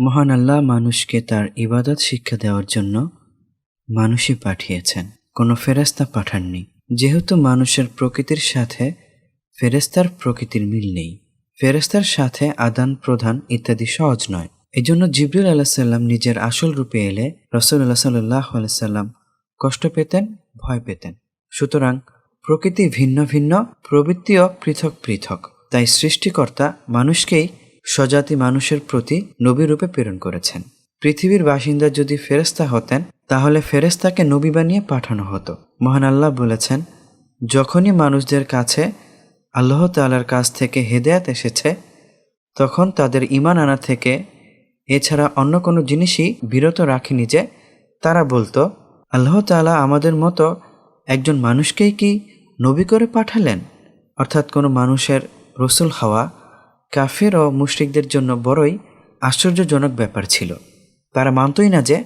মহান আল্লাহ মানুষকে তার ইবাদত শিক্ষা দেওয়ার জন্য মানুষই পাঠিয়েছেন। কোনো ফেরেস্তা পাঠাননি। যেহেতু মানুষের প্রকৃতির সাথে ফেরেস্তার প্রকৃতির মিল নেই। ফেরেস্তার সাথে আদান, প্রদান ইত্যাদি সহজ নয়। এজন্য জিবরুল আল্লাহ সাল্লাম নিজের আসল রূপে এলে রসুল্লাহ সাল্লাহ সাল্লাম কষ্ট পেতেন, ভয় পেতেন। সুতরাং প্রকৃতি ভিন্ন ভিন্ন প্রবৃত্তিও পৃথক পৃথক। তাই সৃষ্টিকর্তা মানুষকেই স্বজাতি মানুষের প্রতি নবী রূপে প্রেরণ করেছেন। পৃথিবীর বাসিন্দা যদি ফেরেস্তা হতেন, তাহলে ফেরেস্তাকে নবী বানিয়ে পাঠানো হতো। মহান আল্লাহ বলেছেন, যখনই মানুষদের কাছে আল্লাহ তালার কাছ থেকে হেদায়াত এসেছে, তখন তাদের ইমান আনা থেকে এছাড়া অন্য কোনো জিনিসই বিরত রাখেনি যে তারা বলতো, আল্লাহ তালা আমাদের মতো একজন মানুষকেই কি নবী করে পাঠালেন? অর্থাৎ কোনো মানুষের রসুল হওয়া কাফের ও মুশরিকদের জন্য বড়ই আশ্চর্যজনক ব্যাপার ছিল। তারা মানতই না যে,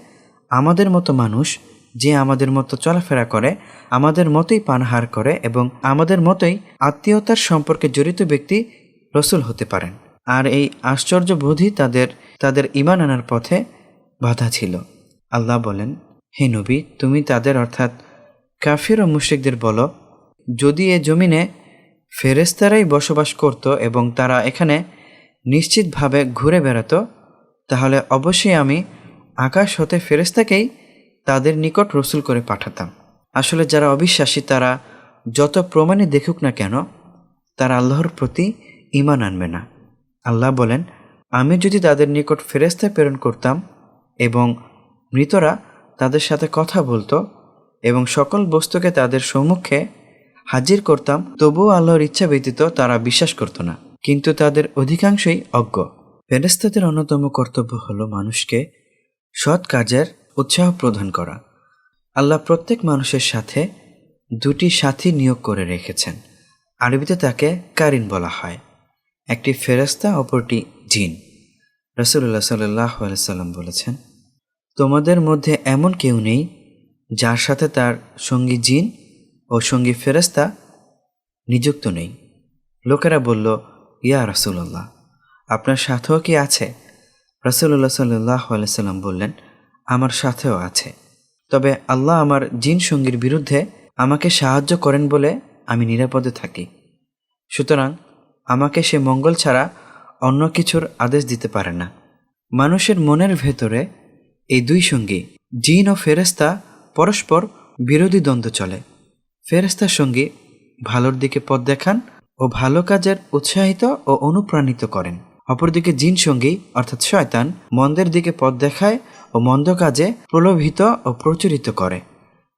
আমাদের মতো মানুষ যে আমাদের মতো চলাফেরা করে, আমাদের মতোই পানাহার করে এবং আমাদের মতোই আত্মীয়তার সম্পর্কে জড়িত ব্যক্তি রসুল হতে পারেন। আর এই আশ্চর্য বোধই তাদের তাদের ইমান আনার পথে বাধা ছিল। আল্লাহ বলেন, হে নবী, তুমি তাদের অর্থাৎ কাফির ও মুশ্রিকদের বলো, যদি এ জমিনে ফেরেস্তারাই বসবাস করত এবং তারা এখানে নিশ্চিতভাবে ঘুরে বেড়াতো, তাহলে অবশ্যই আমি আকাশ হতে ফেরেস্তাকেই তাদের নিকট রসুল করে পাঠাতাম। আসলে যারা অবিশ্বাসী, তারা যত প্রমাণে দেখুক না কেন, তারা আল্লাহর প্রতি ইমান আনবে না। আল্লাহ বলেন, আমি যদি তাদের নিকট ফেরেস্তা প্রেরণ করতাম এবং মৃতরা তাদের সাথে কথা বলতো এবং সকল বস্তুকে তাদের সম্মুখে হাজির করতাম, তবুও আল্লাহর ইচ্ছা ব্যতীত তারা বিশ্বাস করত না। কিন্তু তাদের অধিকাংশই অজ্ঞ। ফেরেস্তাদের অন্যতম কর্তব্য হলো মানুষকে সৎ কাজের উৎসাহ প্রদান করা। আল্লাহ প্রত্যেক মানুষের সাথে দুটি সাথী নিয়োগ করে রেখেছেন। আরবিতে তাকে কারিন বলা হয়। একটি ফেরেস্তা অপরটি জিন। রসুল্লাহ সাল্লাহ সাল্লাম বলেছেন, তোমাদের মধ্যে এমন কেউ নেই যার সাথে তার সঙ্গী জিন ও সঙ্গী ফেরেস্তা নিযুক্ত নেই। লোকেরা বলল, ইয়া রসুল্লাহ আপনার সাথেও কি আছে? রসুল্লাহ সাল্লাহ সাল্লাম বললেন, আমার সাথেও আছে। তবে আল্লাহ আমার জিন সঙ্গীর বিরুদ্ধে আমাকে সাহায্য করেন বলে আমি নিরাপদে থাকি। সুতরাং আমাকে সে মঙ্গল ছাড়া অন্য কিছুর আদেশ দিতে পারে না। মানুষের মনের ভেতরে এই দুই সঙ্গী, জিন ও ফেরেস্তা পরস্পর বিরোধী দ্বন্দ্ব চলে। ফেরেস্তার সঙ্গী ভালোর দিকে পথ দেখান ও ভালো কাজের উৎসাহিত ও অনুপ্রাণিত করেন। অপরদিকে জিন সঙ্গী, অর্থাৎ শয়তান, মন্দের দিকে পথ দেখায় ও মন্দ কাজে প্রলোভিত ও প্রচুরিত করে।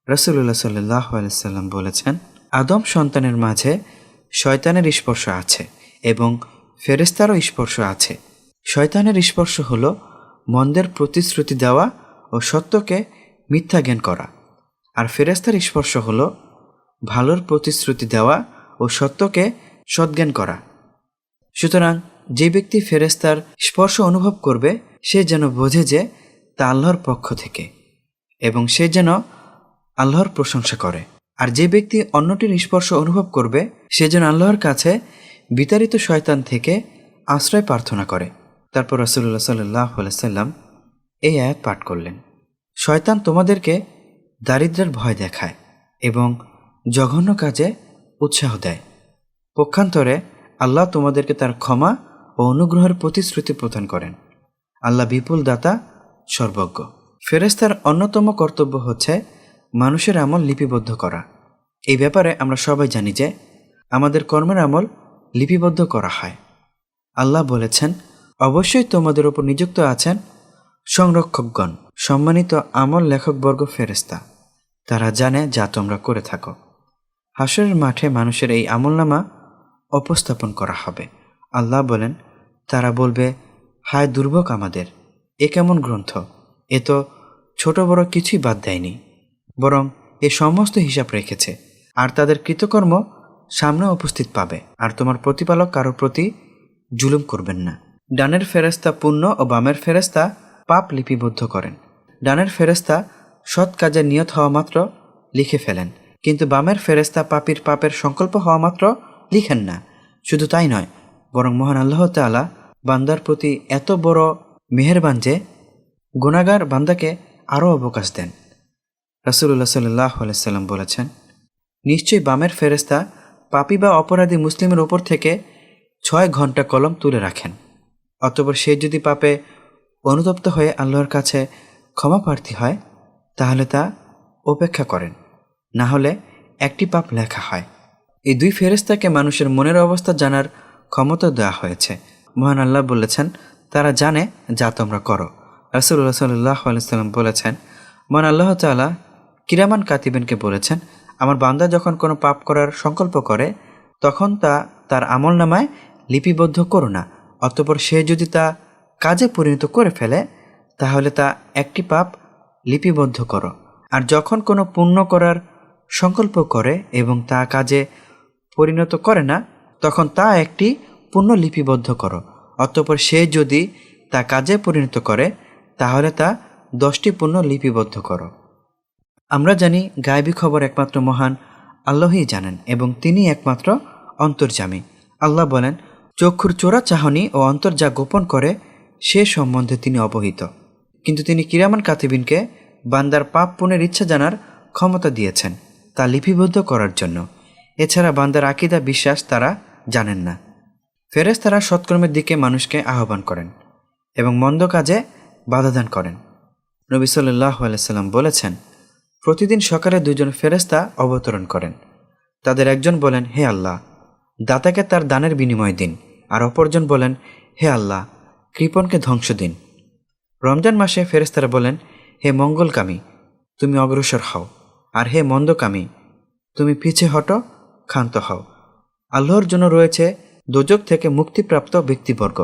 রসুল্লাহ সাল্লাহ আলাইসাল্লাম বলেছেন, আদম সন্তানের মাঝে শয়তানের স্পর্শ আছে এবং ফেরেস্তারও স্পর্শ আছে। শয়তানের স্পর্শ হল মন্দের প্রতিশ্রুতি দেওয়া ও সত্যকে মিথ্যা জ্ঞান করা। আর ফেরেস্তার স্পর্শ হল ভালোর প্রতিশ্রুতি দেওয়া ও সত্যকে সদ্জ্ঞান করা। সুতরাং যে ব্যক্তি ফেরেস্তার স্পর্শ অনুভব করবে, সে যেন বোঝে যে তা আল্লাহর পক্ষ থেকে এবং সে যেন আল্লাহর প্রশংসা করে। আর যে ব্যক্তি অন্যটির স্পর্শ অনুভব করবে, সে যেন আল্লাহর কাছে বিতাড়িত শয়তান থেকে আশ্রয় প্রার্থনা করে। তারপর রসুল্লাহ সাল্লাহ সাল্লাম এই আয়াত পাঠ করলেন। শয়তান তোমাদেরকে দারিদ্রের ভয় দেখায় এবং জঘন্য কাজে উৎসাহ দেয়। পক্ষান্তরে আল্লাহ তোমাদেরকে তার ক্ষমা ও অনুগ্রহের প্রতিশ্রুতি প্রদান করেন। আল্লাহ বিপুল দাতা, সর্বজ্ঞ। ফেরেস্তার অন্যতম কর্তব্য হচ্ছে মানুষের আমল লিপিবদ্ধ করা। এই ব্যাপারে আমরা সবাই জানি যে আমাদের কর্মের আমল লিপিবদ্ধ করা হয়। আল্লাহ বলেছেন, অবশ্যই তোমাদের ওপর নিযুক্ত আছেন সংরক্ষকগণ, সম্মানিত আমল লেখকবর্গ ফেরেস্তা তারা জানে যা তোমরা করে থাকো। হাসরের মাঠে মানুষের এই আমলনামা উপস্থাপন করা হবে। আল্লাহ বলেন, তারা বলবে, হায় দুর্ভোগ আমাদের, এ কেমন গ্রন্থ? এ তো ছোট বড় কিছুই বাদ দেয়নি, বরং এ সমস্ত হিসাব রেখেছে, আর তাদের কৃতকর্ম সামনে উপস্থিত পাবে, আর তোমার প্রতিপালক কারোর প্রতি জুলুম করবেন না। ডানের ফেরেস্তা পুণ্য ও বামের ফেরেস্তা পাপ লিপিবদ্ধ করেন। ডানের ফেরেস্তা সৎ কাজে নিয়ত হওয়া মাত্র লিখে ফেলেন। কিন্তু বামের ফেরেস্তা পাপির পাপের সংকল্প হওয়া মাত্র লিখেন না। শুধু তাই নয়, বরং মহান আল্লাহ তালা বান্দার প্রতি এত বড় মেহেরবান যে গুণাগার বান্দাকে আরও অবকাশ দেন। রাসুল্লাহ সাল্লাহ আলাইসাল্লাম বলেছেন, নিশ্চয়ই বামের ফেরেস্তা পাপী বা অপরাধী মুসলিমের ওপর থেকে ছয় ঘণ্টা কলম তুলে রাখেন। অতপর সে যদি পাপে অনুতপ্ত হয়ে আল্লাহর কাছে ক্ষমা প্রার্থী হয়, তাহলে তা উপেক্ষা করেন। না হলে একটি পাপ লেখা হয়। এই দুই ফেরেস্তাকে মানুষের মনের অবস্থা জানার ক্ষমতা দেওয়া হয়েছে। মহান আল্লাহ বলেছেন, তারা জানে যা তোমরা করো। রাসুল্লাহ সাল্লাহ আলাইসাল্লাম বলেছেন, মহান আল্লাহ তালা কিরামান কাতিবেনকে বলেছেন, আমার বান্দা যখন কোনো পাপ করার সংকল্প করে, তখন তা তার আমল নামায় লিপিবদ্ধ করো না। অতপর সে যদি তা কাজে পরিণত করে ফেলে, তাহলে তা একটি পাপ লিপিবদ্ধ করো। আর যখন কোনো পুণ্য করার সংকল্প করে এবং তা কাজে পরিণত করে না, তখন তা একটি পুণ্য লিপিবদ্ধ করো। অতপর সে যদি তা কাজে পরিণত করে, তাহলে তা দশটি পুণ্য লিপিবদ্ধ করো। আমরা জানি গায়েবী খবর একমাত্র মহান আল্লাহই জানেন এবং তিনি একমাত্র অন্তর্জামী আল্লাহ বলেন, চক্ষুর চোরা চাহনি ও অন্তর যা গোপন করে, সে সম্বন্ধে তিনি অবহিত। কিন্তু তিনি কিরামান কাতিবিনকে বান্দার পাপ পুনের ইচ্ছা জানার ক্ষমতা দিয়েছেন। তা লিপিবদ্ধ করার জন্য। এছাড়া বান্দার আকিদা, বিশ্বাস তারা জানেন না। ফেরেস তারা সৎকর্মের দিকে মানুষকে আহ্বান করেন এবং মন্দ কাজে বাধাদান করেন। নবী সাল্লাহ আলাইসাল্লাম বলেছেন, প্রতিদিন সকালে দুজন ফেরেস্তা অবতরণ করেন। তাদের একজন বলেন, হে আল্লাহ। দাতাকে তার দানের বিনিময় দিন। আর অপরজন বলেন, হে আল্লাহ, কৃপণকে ধ্বংস দিন। রমজান মাসে ফেরেস্তারা বলেন, হে মঙ্গলকামী, তুমি অগ্রসর হও। আর হে মন্দকামী, তুমি পিছে হটো, ক্ষান্ত হও। আল্লাহর জন্য রয়েছে দোজক থেকে মুক্তিপ্রাপ্ত ব্যক্তিবর্গ।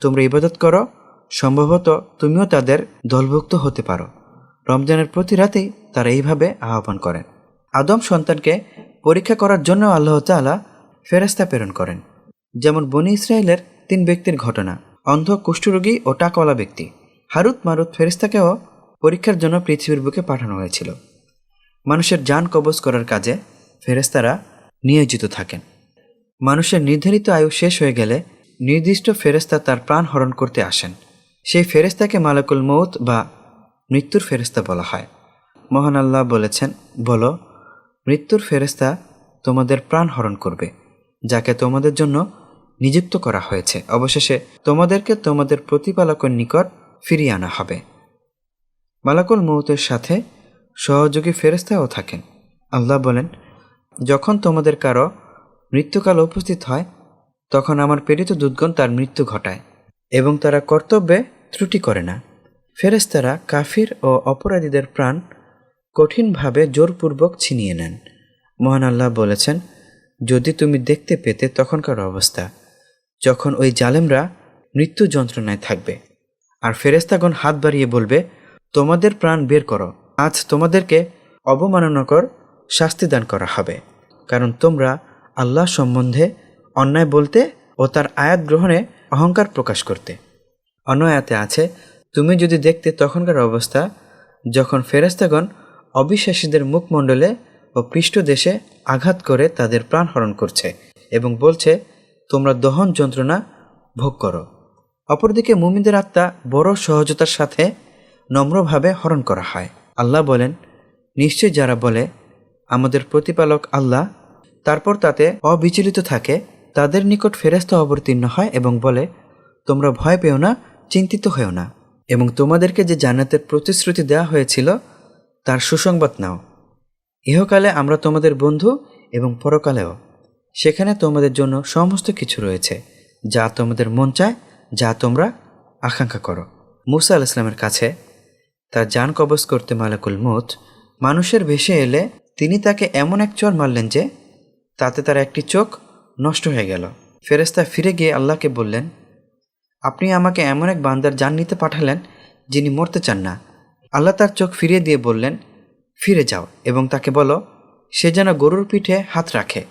তোমরা ইবাদত করো, সম্ভবত তুমিও তাদের দলভুক্ত হতে পারো। রমজানের প্রতি রাতেই তারা এইভাবে আহ্বান করেন। আদম সন্তানকে পরীক্ষা করার জন্য আল্লাহ তালা ফেরাস্তা প্রেরণ করেন। যেমন বনি ইসরায়েলের তিন ব্যক্তির ঘটনা, অন্ধ কুষ্ঠরোগী ও টাকওয়ালা ব্যক্তি। হারুত মারুত ফেরিস্তাকেও পরীক্ষার জন্য পৃথিবীর বুকে পাঠানো হয়েছিল। মানুষের যান কবজ করার কাজে ফেরেস্তারা নিয়োজিত থাকেন। মানুষের নির্ধারিত আয়ু শেষ হয়ে গেলে নির্দিষ্ট ফেরেস্তা তার প্রাণ হরণ করতে আসেন। সেই ফেরেস্তাকে মালাকুল মৌত বা মৃত্যুর ফেরেস্তা বলা হয়। মহান আল্লাহ বলেছেন, বলো, মৃত্যুর ফেরেস্তা তোমাদের প্রাণ হরণ করবে, যাকে তোমাদের জন্য নিযুক্ত করা হয়েছে। অবশেষে তোমাদেরকে তোমাদের প্রতিপালকের নিকট ফিরিয়ে আনা হবে। মালাকুল মৌতের সাথে সহযোগী ফেরেস্তাও থাকেন। আল্লাহ বলেন, যখন তোমাদের কারও মৃত্যুকাল উপস্থিত হয়, তখন আমার প্রেরিত দুধগণ তার মৃত্যু ঘটায় এবং তারা কর্তব্যে ত্রুটি করে না। ফেরেস্তারা কাফির ও অপরাধীদের প্রাণ কঠিনভাবে জোরপূর্বক ছিনিয়ে নেন। মহান আল্লাহ বলেছেন, যদি তুমি দেখতে পেতে তখনকার অবস্থা, যখন ওই জালেমরা মৃত্যু যন্ত্রণায় থাকবে। আর ফেরেস্তাগণ হাত বাড়িয়ে বলবে, তোমাদের প্রাণ বের করো আজ তোমাদেরকে অবমাননাকর শাস্তি দান করা হবে। কারণ তোমরা আল্লাহ সম্বন্ধে অন্যায় বলতে ও তার আয়াত গ্রহণে অহংকার প্রকাশ করতে। অন্য আয়াতে আছে, তুমি যদি দেখতে তখনকার অবস্থা, যখন ফেরেস্তাগণ অবিশ্বাসীদের মুখমণ্ডলে ও পৃষ্ঠদেশে আঘাত করে তাদের প্রাণ হরণ করছে এবং বলছে, তোমরা দহন যন্ত্রণা ভোগ করো। অপরদিকে মুমিনদের আত্মা বড় সহজতার সাথে নম্রভাবে হরণ করা হয়। আল্লাহ বলেন, নিশ্চয় যারা বলে, আমাদের প্রতিপালক আল্লাহ তারপর তাতে অবিচলিত থাকে, তাদের নিকট ফেরেস্তা অবতীর্ণ হয় এবং বলে, তোমরা ভয় পেও না, চিন্তিত হয়েও না। এবং তোমাদেরকে যে জান্নাতের প্রতিশ্রুতি দেওয়া হয়েছিল, তার সুসংবাদ নাও। ইহকালে আমরা তোমাদের বন্ধু এবং পরকালেও। সেখানে তোমাদের জন্য সমস্ত কিছু রয়েছে, যা তোমাদের মন চায়, যা তোমরা আকাঙ্ক্ষা করো। মুসা আল ইসলামের কাছে তার যান কবজ করতে মালাকুল মুত মানুষের ভেসে এলে তিনি তাকে এমন এক চর মারলেন যে, তাতে তার একটি চোখ নষ্ট হয়ে গেল। ফেরেস্তা ফিরে গিয়ে আল্লাহকে বললেন, আপনি আমাকে এমন এক বান্দার যান নিতে পাঠালেন যিনি মরতে চান না। আল্লাহ তার চোখ ফিরিয়ে দিয়ে বললেন, ফিরে যাও এবং তাকে বলো, সে যেন গরুর পিঠে হাত রাখে।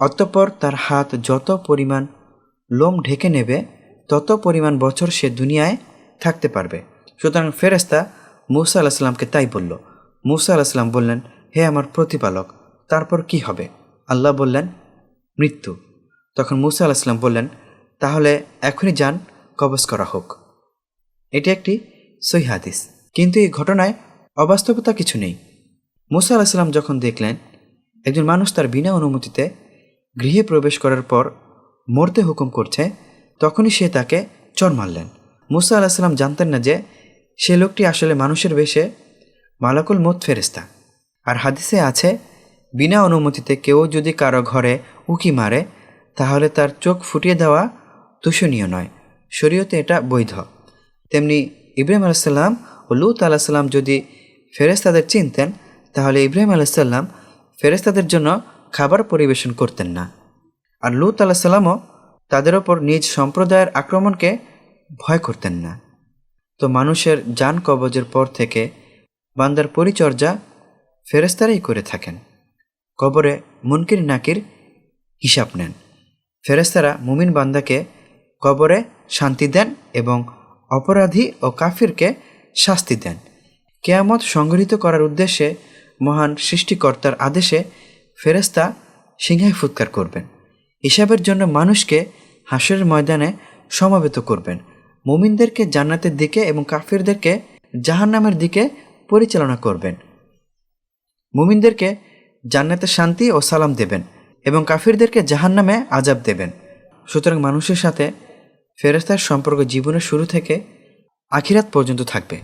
অতঃপর তার হাত যত পরিমাণ লোম ঢেকে নেবে, তত পরিমাণ বছর সে দুনিয়ায় থাকতে পারবে। সুতরাং ফেরেস্তা মুসা আলাহিসাল্লামকে তাই বলল, মুসা আলাহিসাল্লাম বললেন, হে আমার প্রতিপালক, তারপর কি হবে? আল্লাহ বললেন, মৃত্যু। তখন মুসা আলাহিসাল্লাম বললেন, তাহলে এখনই যান, কবজ করা হোক। এটি একটি সই হাদিস। কিন্তু এই ঘটনায় অবাস্তবতা কিছু নেই। মুসা আলাহিসাল্লাম যখন দেখলেন, একজন মানুষ তার বিনা অনুমতিতে গৃহে প্রবেশ করার পর মরতে হুকুম করছে, তখনই সে তাকে চর মারলেন। মুসা আলাহিসাল্লাম জানতেন না যে সে লোকটি আসলে মানুষের বেশে মালাকুল মত ফেরেস্তা আর হাদিসে আছে, বিনা অনুমতিতে কেউ যদি কারও ঘরে উকি মারে, তাহলে তার চোখ ফুটিয়ে দেওয়া দূষণীয় নয়। শরীয়তে এটা বৈধ। তেমনি ইব্রাহিম আলাইসাল্লাম ও লুত আলাহিসাল্লাম যদি ফেরেস্তাদের চিনতেন, তাহলে ইব্রাহিম আলাইসাল্লাম ফেরেস্তাদের জন্য খাবার পরিবেশন করতেন না। আর লুত আলাহিসাল্লামও তাদের ওপর নিজ সম্প্রদায়ের আক্রমণকে ভয় করতেন না। তো মানুষের যান কবজের পর থেকে বান্দার পরিচর্যা ফেরেস্তারাই করে থাকেন। কবরে মুনকির নাকির হিসাব নেন। ফেরেস্তারা মুমিন বান্দাকে কবরে শান্তি দেন এবং অপরাধী ও কাফিরকে শাস্তি দেন। কেয়ামত সংগৃহীত করার উদ্দেশ্যে মহান সৃষ্টিকর্তার আদেশে ফেরেস্তা সিংহায় ফুৎকার করবেন। হিসাবের জন্য মানুষকে হাসরের ময়দানে সমাবেত করবেন। মুমিনদেরকে জান্নাতের দিকে এবং কাফিরদেরকে জাহান্নামের দিকে পরিচালনা করবেন। মুমিনদেরকে জান্নাতে শান্তি ও সালাম দেবেন এবং কাফিরদেরকে জাহান্নামে আজাব দেবেন। সুতরাং মানুষের সাথে ফেরস্তার সম্পর্ক জীবনের শুরু থেকে আখিরাত পর্যন্ত থাকবে।